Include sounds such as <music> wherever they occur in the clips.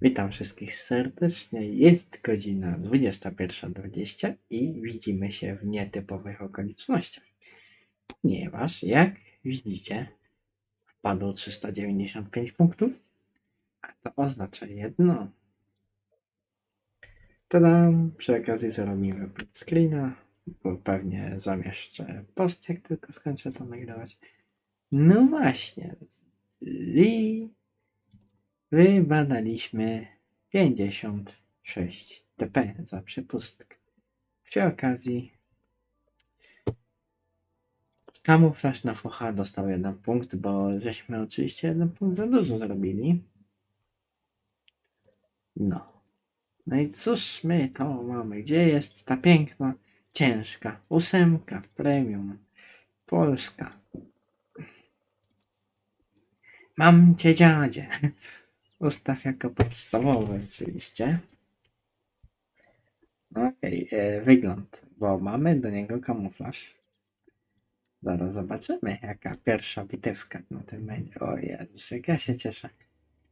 Witam wszystkich serdecznie. Jest godzina 21.20 i widzimy się w nietypowych okolicznościach. Ponieważ, jak widzicie, wpadło 395 punktów, a to oznacza jedno. Tadam! Przy okazji zrobimy print screena, bo pewnie zamieszczę post, jak tylko skończę to nagrywać. No właśnie. I wybadaliśmy 56 dp za przepustkę. Przy okazji kamuflaż na focha dostał jeden punkt, bo żeśmy oczywiście jeden punkt za dużo zrobili. No. No i cóż my to mamy? Gdzie jest ta piękna, ciężka ósemka premium polska? Mam cię dziadzie. Ustaw jako podstawowy oczywiście. Okej, e, wygląd, bo mamy do niego kamuflaż. Zaraz zobaczymy, jaka pierwsza bitewka na tym będzie. O Jezus, jak ja się cieszę.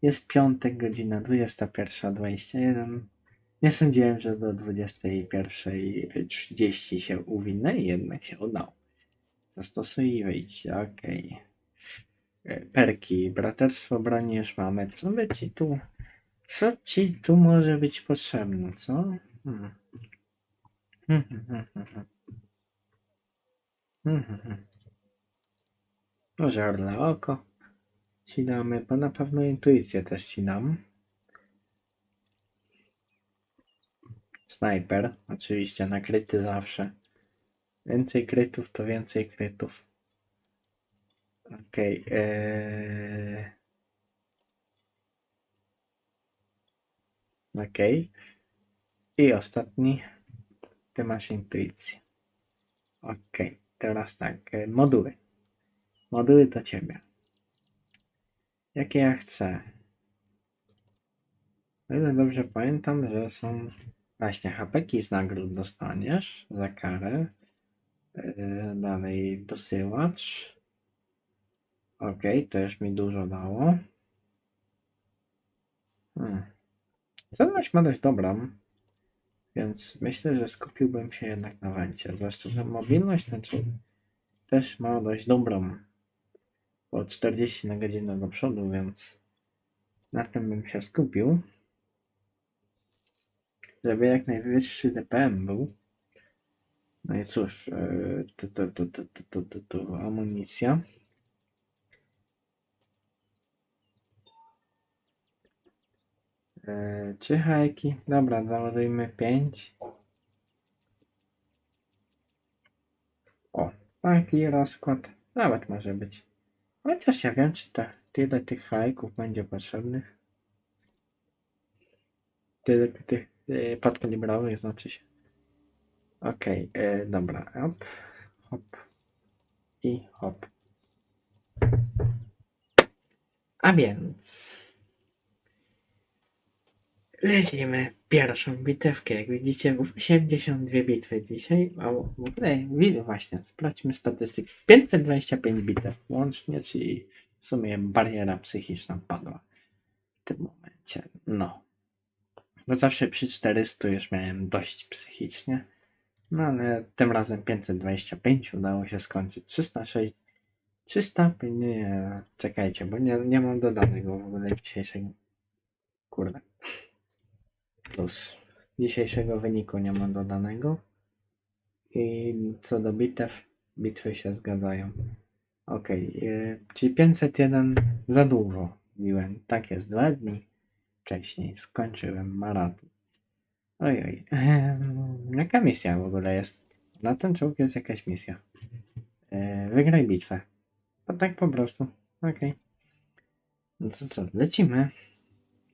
Jest piątek, godzina 21.21. Nie sądziłem, że do 21.30 się uwinę jednak się udało. Zastosuj i wyjdź, okej. E, Perki, braterstwo broni już mamy. Co by ci tu... Co ci tu może być potrzebne, co? Hmm. Hmm, hmm, hmm, hmm. Może orle oko ci damy, bo na pewno intuicję też ci dam. Snajper, oczywiście nakryty zawsze. Więcej krytów to więcej krytów. Okej. eee... Okej. I ostatni. Ty masz intuicję. Okej. Teraz tak. e, Moduły. Moduły do ciebie. Jakie ja chcę? O ile dobrze pamiętam, że są właśnie hapeki z nagród dostaniesz za karę. Yy, dalej dosyłacz. Ok, to już mi dużo dało. Hmm. Celowość ma dość dobrą, więc myślę, że skupiłbym się jednak na wencie. Zwłaszcza, że mobilność znaczy też ma dość dobrą. Po 40 na godzinę do przodu, więc na tym bym się skupił. Żeby jak najwyższy DPM był. No i cóż, yy, tu, tu, tu, tu, tu, tu, tu, tu, amunicja. Yy, Trzy hajki. Dobra, załadujmy pięć. O, taki rozkład nawet może być. Chociaż ja wiem, czy ta, tyle tych hajków będzie potrzebnych. Tyle tych yy, podkalibrowych znaczy się. Okej, yy, dobra. Hop, hop i hop. A więc lecimy pierwszą bitewkę. Jak widzicie, 82 bitwy dzisiaj. Ogóle, widzę właśnie, sprawdźmy statystyki. 525 bitew łącznie, czyli w sumie bariera psychiczna padła w tym momencie. No. Bo zawsze przy 400 już miałem dość psychicznie. No ale tym razem 525 udało się skończyć. 306. 300. Nie, czekajcie, bo nie, nie mam dodanego w ogóle dzisiejszego. Kurde. Plus. Dzisiejszego wyniku nie mam dodanego. I co do bitew, bitwy się zgadzają. Okay, czyli 501 za dużo biłem. Tak jest, dwa dni wcześniej skończyłem maraton. Ojoj, ehm, <laughs> jaka misja w ogóle jest? Na ten czołg jest jakaś misja. E, wygraj bitwę. No tak po prostu. Okej. No to co, lecimy.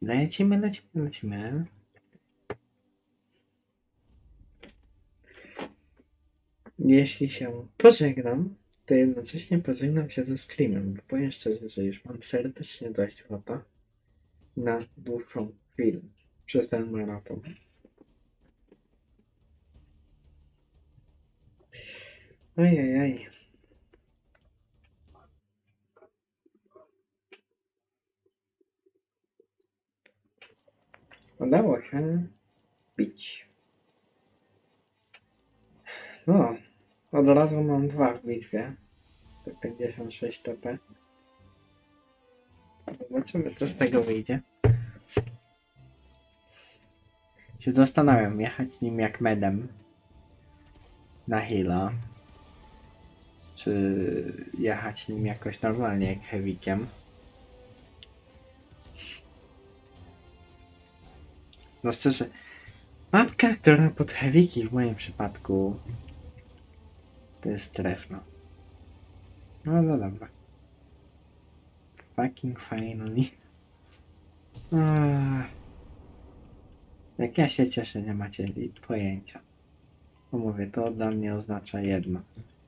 Lecimy, lecimy, lecimy. Jeśli się pożegnam, to jednocześnie pożegnam się ze streamem, bo powiem szczerze, że już mam serdecznie dość ochota na dłuższą chwilę przez ten maraton. Ajajaj. Udało się bić. No, od razu mam dwa w bitwie. To 56 TP. Zobaczymy, co z tego wyjdzie. Się zastanawiam, jechać nim jak medem na Hila. Czy jechać nim jakoś normalnie jak heavykiem. No szczerze, mapka, która pod heavyki w moim przypadku to jest trefno. No, no dobra. Fucking finally. Jak ja się cieszę, nie macie pojęcia. Bo mówię, to dla mnie oznacza jedno.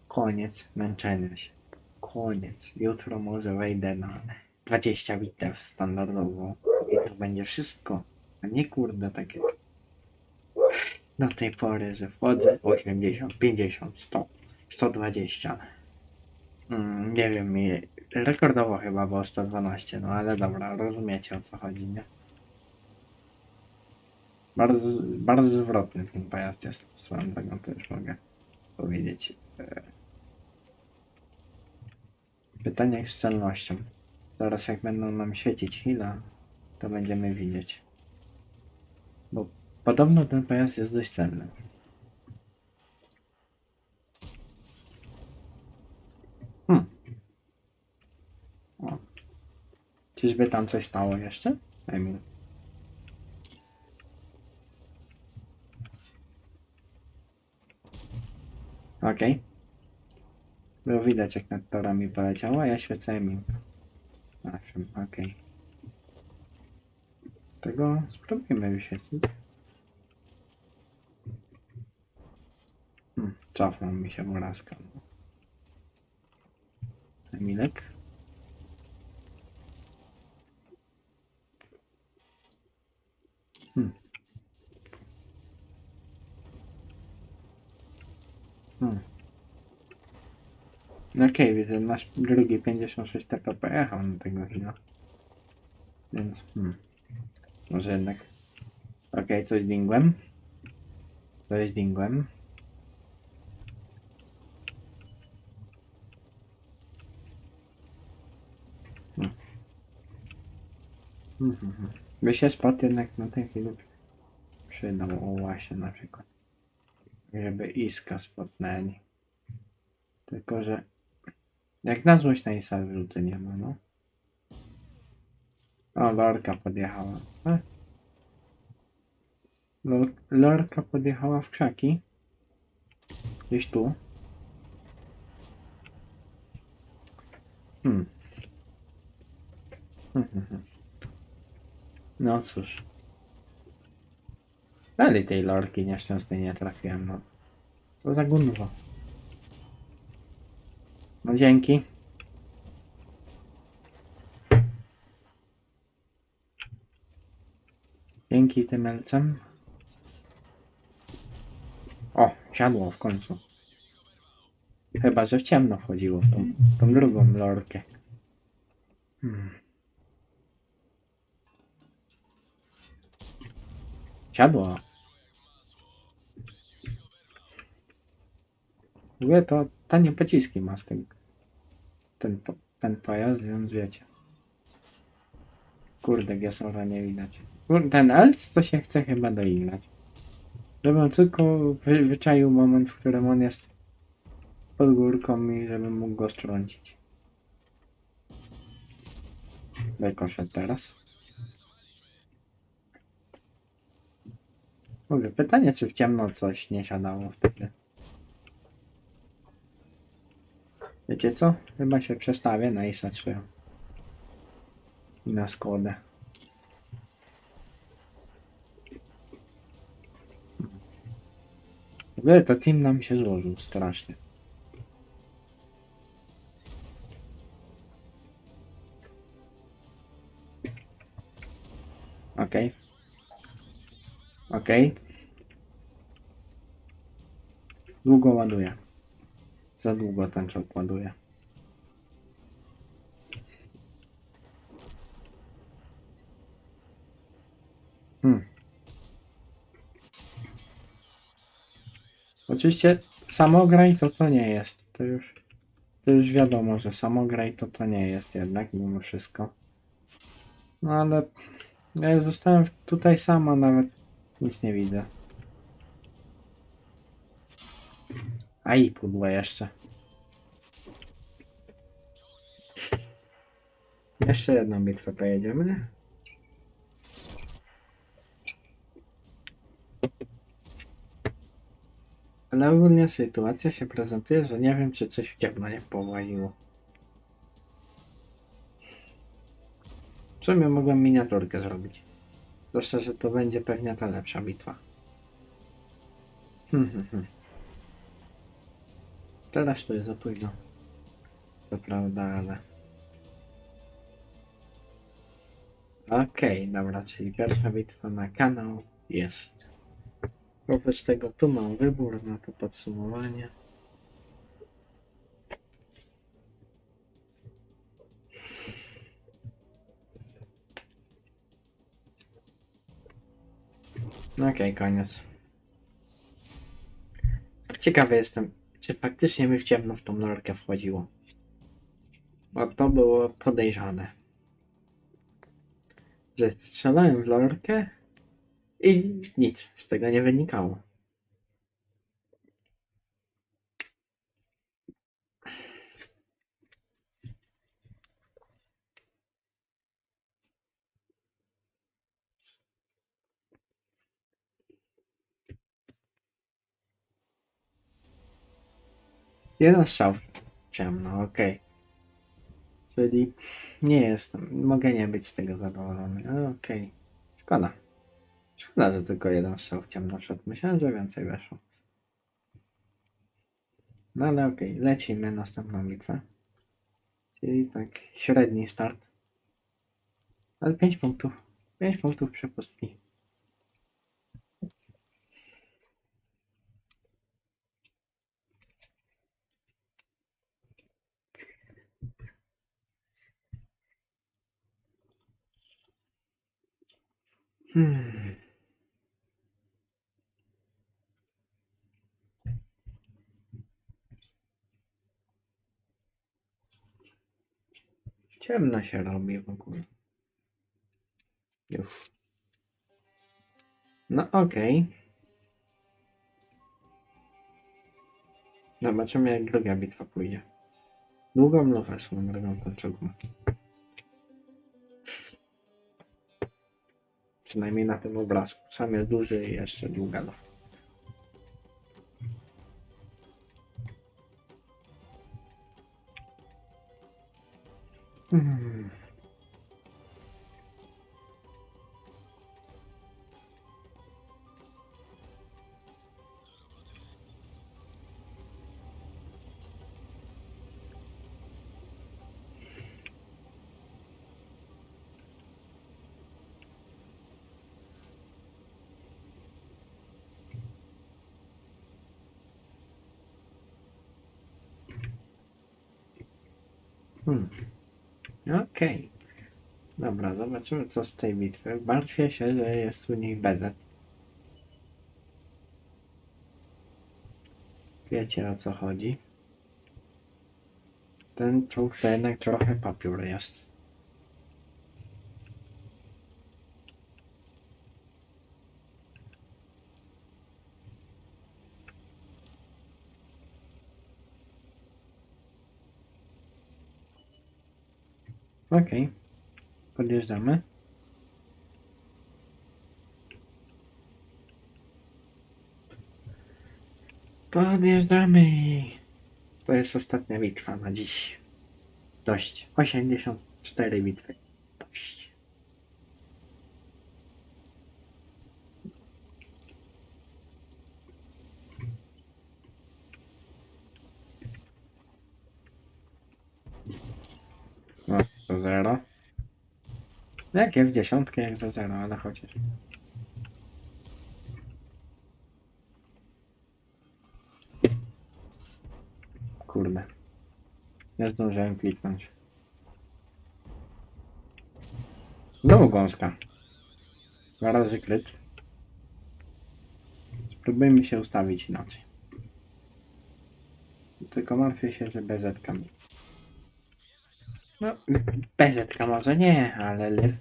Koniec męczenia się. Koniec. Jutro może wejdę na 20 bitew standardowo i to będzie wszystko. A nie kurde takie do tej pory, że wchodzę 80, 50, 100, 120. Mm, nie wiem, rekordowo chyba było 112, no ale dobra, rozumiecie o co chodzi, nie? Bardzo, bardzo zwrotny ten pojazd jest, swoją drogą to już mogę powiedzieć. E, Pytanie z celnością. Zaraz jak będą nam świecić chwila, to będziemy widzieć. Bo podobno ten pojazd jest dość cenny. Hmm. O. Czyżby tam coś stało jeszcze? Emil. Okej. Było widać jak nad torami poleciało, ja świecę Emil. Owszem, okej. Tego spróbujmy wyświetlić. Hmm, cofnął mi się murazka. Emilek. Hmm. Hmm. No Okej, widzę, nasz drugi 56 TPP jechał na tego chwila. Więc, hmm. Może jednak. Okej, coś dingłem. Coś dingłem. Hmm. Hmm, hmm, hmm. By się spot jednak na tej chwili przydał. O właśnie na przykład. Żeby iska spotnęli. Tylko, że jak na złość na isa wyrzuty nie ma, no. O, lorka podjechała. E? Lor- Lorka podjechała w krzaki. Gdzieś tu. Hmm, hmm, hmm. No cóż. Dalej tej lorki nieszczęsnej nie trafiłem, no. Co za gunwo. No dzięki. Dzięki tym elcem. O, siadło w końcu. Chyba, że w ciemno wchodziło w tą, tą drugą lorkę. Hmm. W ogóle to tanie pociski ma z tym. Ten, ten pojazd, więc wiecie. Kurde, Gesora nie widać. Ten Elc to się chce chyba doigrać. Żebym tylko wy, wyczaił moment, w którym on jest pod górką i żebym mógł go strącić. Wykoszedł teraz. Mówię, pytanie, czy w ciemno coś nie siadało wtedy. Wiecie co? Chyba się przestawię na ISA 3. I na Skodę. W ogóle to team nam się złożył strasznie. Okej. Ok. Długo ładuje. Za długo ten czołg ładuje. Hmm. Oczywiście samograj to to nie jest. To już, to już wiadomo, że samograj to to nie jest jednak mimo wszystko. No ale ja zostałem tutaj sama nawet nic nie widzę. A i pudło jeszcze. Jeszcze jedną bitwę pojedziemy. Ale ogólnie sytuacja się prezentuje, że nie wiem, czy coś w nie powaliło. W sumie mogłem miniaturkę zrobić. Zwłaszcza, że to będzie pewnie ta lepsza bitwa. Hmm, hmm, hmm. Teraz to jest za późno. To prawda, ale... Okej, dobra, czyli pierwsza bitwa na kanał jest. Wobec tego tu mam wybór na to podsumowanie. Okej, koniec. Ciekawy jestem, czy faktycznie mi w ciemno w tą lorkę wchodziło. Bo to było podejrzane. Że strzelałem w lorkę i nic z tego nie wynikało. Jeden strzał ciemno, okej. Czyli nie jestem, mogę nie być z tego zadowolony, ale okej. Szkoda. Szkoda, że tylko jeden strzał ciemno szedł. Myślałem, że więcej weszło. No ale okej, lecimy następną bitwę. Czyli tak średni start. Ale 5 punktów. 5 punktów przepustki. Hmm. Ciemno się robi w ogóle. Już. No okej. Zobaczymy jak druga bitwa pójdzie. Długą lufę swoją drogą kończugą. Przynajmniej na tym obrazku. Sam jest duży i jeszcze długa lufa. Dobra, zobaczymy co z tej bitwy. Martwię się, że jest u nich bezet. Wiecie o co chodzi. Ten czołg to jednak trochę papiur jest. Okej. Podjeżdżamy. Podjeżdżamy. To jest ostatnia bitwa na dziś. Dość. 84 bitwy. Dość. No, to zero. Jakie w dziesiątkę, jak to zero, ale chociaż. Kurde. Nie zdążyłem kliknąć. Znowu gąska. Dwa razy kryt. Spróbujmy się ustawić inaczej. tylko martwię się, że BZ mi. No, BZ może nie, ale liv.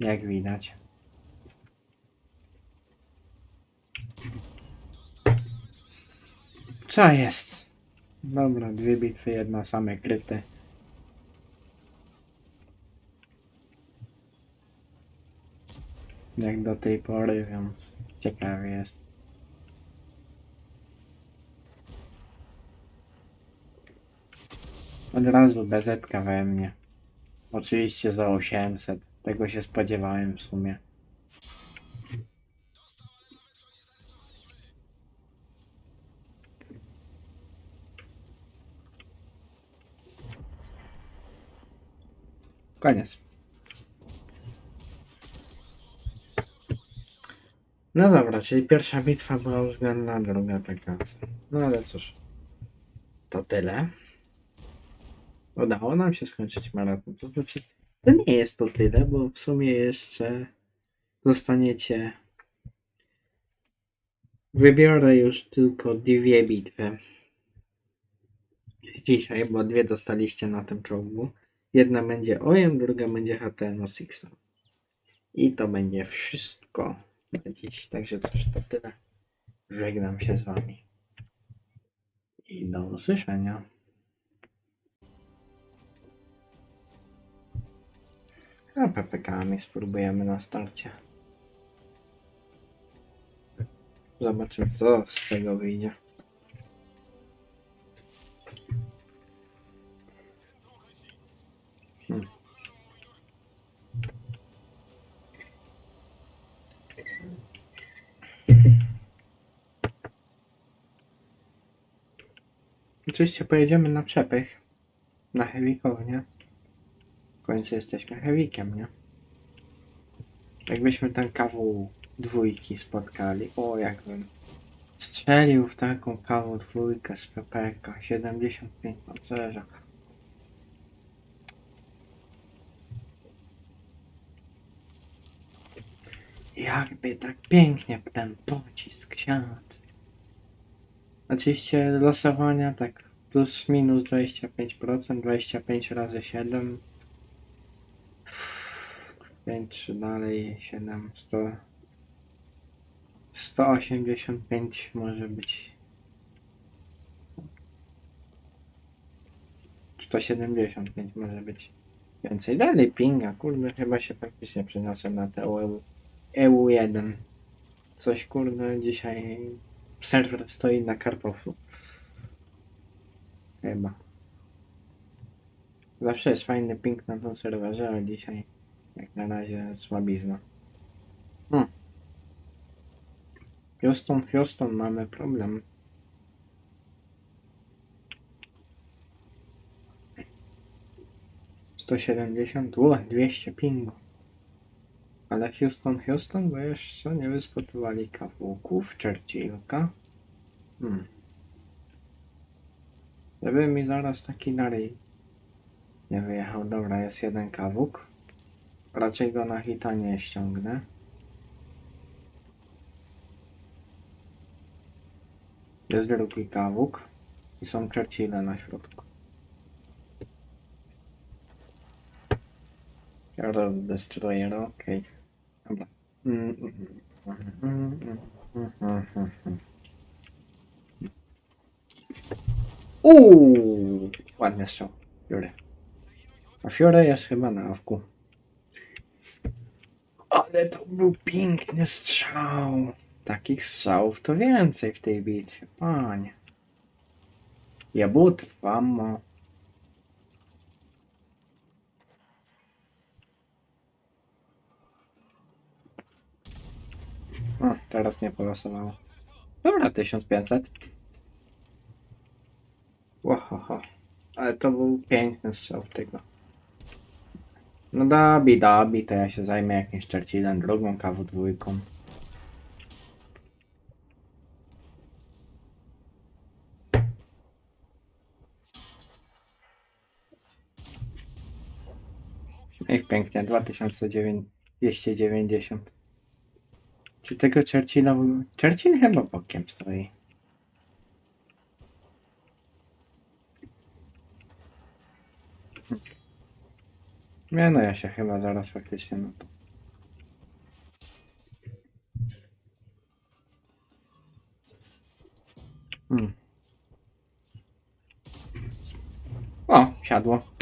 Jak widać. Co jest? Dobra, dwie bitwy, jedna same kryty. Jak do tej pory, więc ciekawie jest. Od razu bezetka we mnie. Oczywiście za 800. Tego się spodziewałem w sumie. Koniec. No dobra, czyli pierwsza bitwa była względna, druga taka. No ale cóż. To tyle. Udało nam się skończyć maraton. To znaczy, to nie jest to tyle, bo w sumie jeszcze zostaniecie. Wybiorę już tylko dwie bitwy. Dzisiaj, bo dwie dostaliście na tym czołgu. Jedna będzie OEM, druga będzie HTN Sixa. I to będzie wszystko na dziś. Także coś to tyle. Żegnam się z wami. I do usłyszenia. A PPK-ami spróbujemy na starcie. Zobaczymy co z tego wyjdzie. Hmm. Oczywiście pojedziemy na przepych. Na helikownię. W końcu jesteśmy heavykiem, nie? Jakbyśmy ten kawu dwójki spotkali. O, jakbym strzelił w taką kawę dwójkę z PPK 75 pancerza. Jakby tak pięknie ten pocisk siadł. Oczywiście losowania tak plus minus 25%, 25 razy 7 5, 3 dalej, 7, 100, 185 może być. 175 może być więcej. Dalej pinga, kurde, chyba się praktycznie przeniosę na te EU, EU1. Coś kurde, dzisiaj serwer stoi na kartoflu. Chyba. Zawsze jest fajny ping na tym serwerze, ale dzisiaj jak na razie słabizna. Hmm. Houston, Houston, mamy problem. Sto siedemdziesiąt, o, dwieście pingu. Ale Houston, Houston, bo jeszcze nie wyspotowali kawałków, Churchillka. Hmm. Żeby mi zaraz taki dalej nie wyjechał. Dobra, jest jeden kawuk. Raczej go na hita nie ściągnę. Jest drugi kawuk. I są Churchille na środku. Euro Destroyer, okej. Dobra. Mm. Uuu, ładny strzał. Fiore. A Fiore jest chyba na awku. Ale to był piękny strzał. Takich strzałów to więcej w tej bitwie, panie. Jabut, famo. O, teraz nie polosowało. Dobra, 1500. Łohoho. Ale to był piękny strzał tego. No dabi, dabi, to ja się zajmę jakimś Churchillem, drugą kawu dwójką. Ej, pięknie, 2290. Czy tego Churchilla... Churchill chyba bokiem stoi. Nie no, ja się chyba zaraz faktycznie no to. Hmm. O, siadło.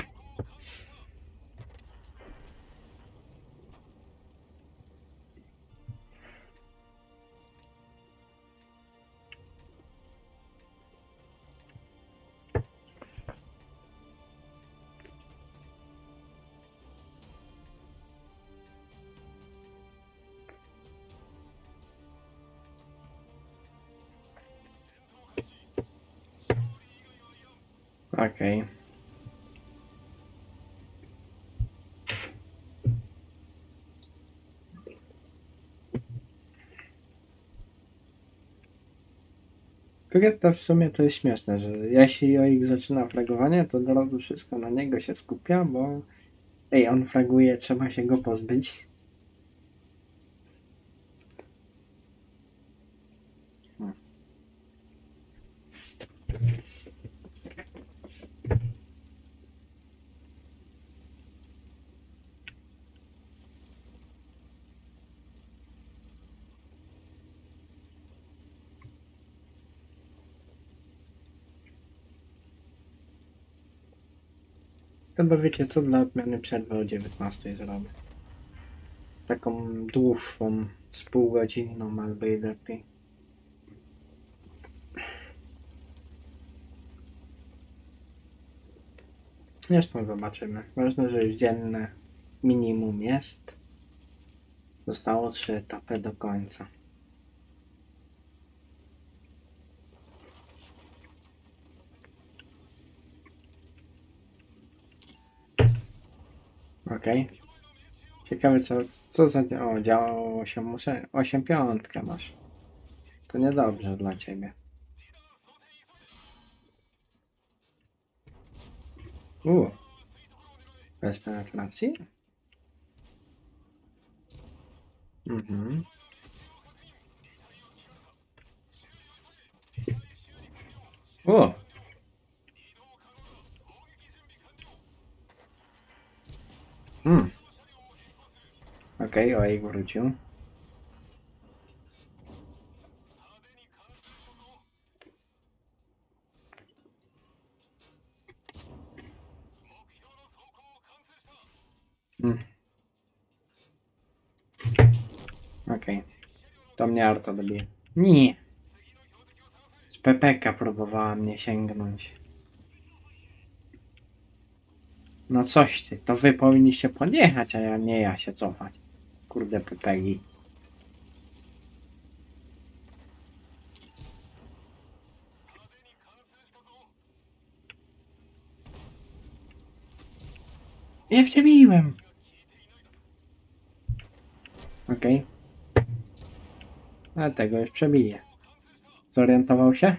Okej. Tylko to w sumie to jest śmieszne, że jeśli OX zaczyna fragowanie, to od razu wszystko na niego się skupia, bo ej, on fraguje, trzeba się go pozbyć. Chyba wiecie co, dla odmiany przerwy o 19 zrobię. Taką dłuższą, z półgodzinną albo i lepiej. Zresztą zobaczymy. Ważne, że już dzienne minimum jest. Zostało trzy etapy do końca. Okej. Ciekawe co, co za... O, działało 8, 8 piątkę masz. To niedobrze dla ciebie. U. Bez penetracji? Mhm. O! Hmm. Okej, okay, wrócił. Hmm. Okej. To mnie Arto dobije. Nie. Z PPK próbowała mnie sięgnąć. No coś ty, to wy powinniście podjechać, a ja nie ja się cofać. Kurde PPG. Nie przebiłem. Okej. Ale tego już przebiję. Zorientował się?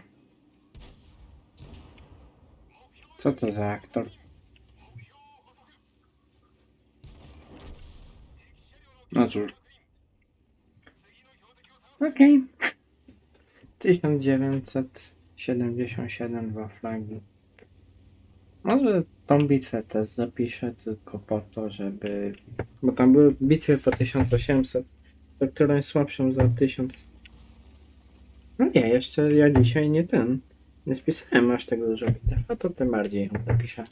Co to za aktor? No cóż. Okej. 1977 dwa flagi. Może tą bitwę też zapiszę tylko po to, żeby... Bo tam były bitwy po 1800, to którąś słabszą za 1000. No nie, jeszcze ja dzisiaj nie ten. Nie spisałem aż tego dużo bitew, a to tym bardziej ją zapiszę.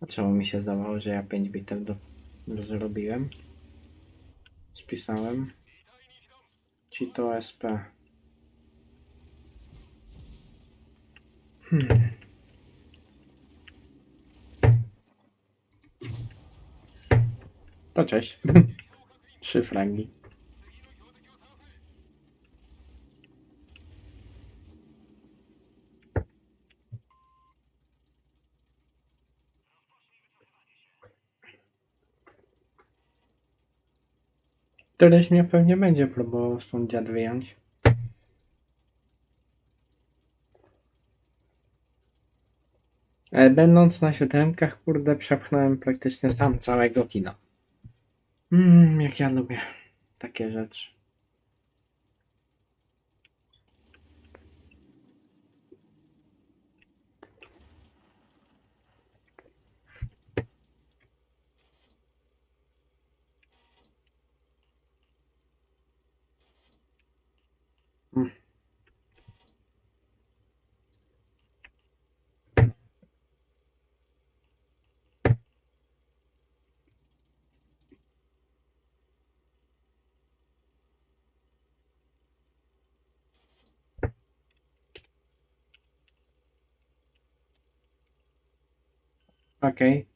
A czemu mi się zdawało, że ja 5 bitew do, do zrobiłem? Spisałem. Ci to SP. Hmm. To cześć. <laughs> Trzy fragi. Któryś mnie pewnie będzie próbował stąd dziad wyjąć. Ale będąc na siódemkach, kurde, przepchnąłem praktycznie sam całego kina. Mmm, jak ja lubię takie rzeczy. Okej.